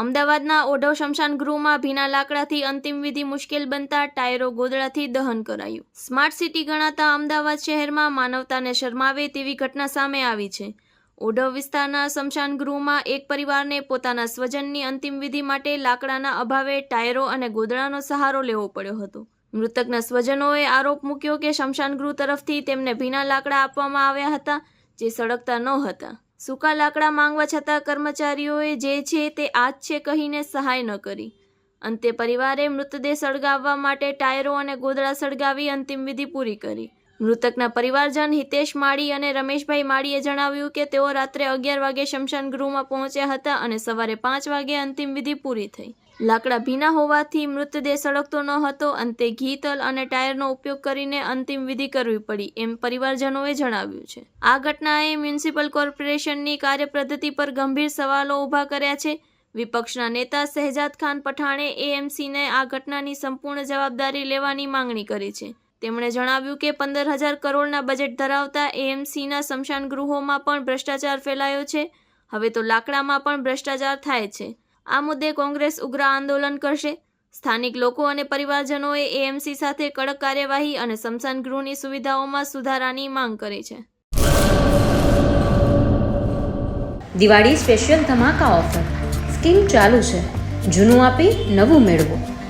અમદાવાદના ઓઢવ શમશાન ગૃહમાં ભીના લાકડાથી અંતિમ વિધિ મુશ્કેલ બનતા ટાયરો ગોદડાથી દહન કરાયું. સ્માર્ટ સિટી ગણાતા અમદાવાદ શહેરમાં માનવતાને શરમાવે તેવી ઘટના સામે આવી છે. ઓઢવ વિસ્તારના શમશાન ગૃહમાં એક પરિવારને પોતાના સ્વજનની અંતિમ વિધિ માટે લાકડાના અભાવે ટાયરો અને ગોદડાનો સહારો લેવો પડ્યો હતો. મૃતકના સ્વજનોએ આરોપ મૂક્યો કે શમશાન ગૃહ તરફથી તેમને ભીના લાકડા આપવામાં આવ્યા હતા, જે સળગતા ન હતા. સૂકા લાકડા માંગવા છતાં કર્મચારીઓએ જે છે તે આજ છે કહીને સહાય ન કરી. અંતે પરિવારે મૃતદેહ સળગાવવા માટે ટાયરો અને ગોદડા સળગાવી અંતિમ વિધિ પૂરી કરી. મૃતકના પરિવારજન હિતેશ માળી અને રમેશભાઈ માળીએ જણાવ્યું કે તેઓ રાત્રે અગિયાર વાગે શમશાન ગૃહમાં પહોંચ્યા હતા અને સવારે પાંચ વાગે અંતિમ વિધિ પૂરી થઈ. લાકડા ભીના હોવાથી મૃતદેહ સળગતો ન હતો અંતે ઘી, તલ અને ટાયરનો ઉપયોગ કરીને અંતિમ વિધિ કરવી પડી એમ પરિવારજનોએ જણાવ્યું છે. આ ઘટનાએ મ્યુનિસિપલ કોર્પોરેશનની કાર્યપદ્ધતિ પર ગંભીર સવાલો ઊભા કર્યા છે. વિપક્ષના નેતા શહેજાદ ખાન પઠાણે એએમસીને આ ઘટનાની સંપૂર્ણ જવાબદારી લેવાની માંગણી કરી છે. તેમણે જણાવ્યું કે પંદર હજાર કરોડના બજેટ ધરાવતા એએમસીના સ્મશાન ગૃહોમાં પણ ભ્રષ્ટાચાર ફેલાયો છે. હવે તો લાકડામાં પણ ભ્રષ્ટાચાર થાય છે. આ મુદ્દે કોંગ્રેસ ઉગ્ર આંદોલન કરશે. સ્થાનિક લોકો અને પરિવારજનોએ એએમસી સાથે કડક કાર્યવાહી અને સ્મશાન ગૃહની સુવિધાઓમાં સુધારાની માંગ કરી છે. દિવાળી સ્પેશિયલ ધમાકા ઓફર. સ્કીમ ચાલુ છે. જૂનું આપી નવું મેળવો.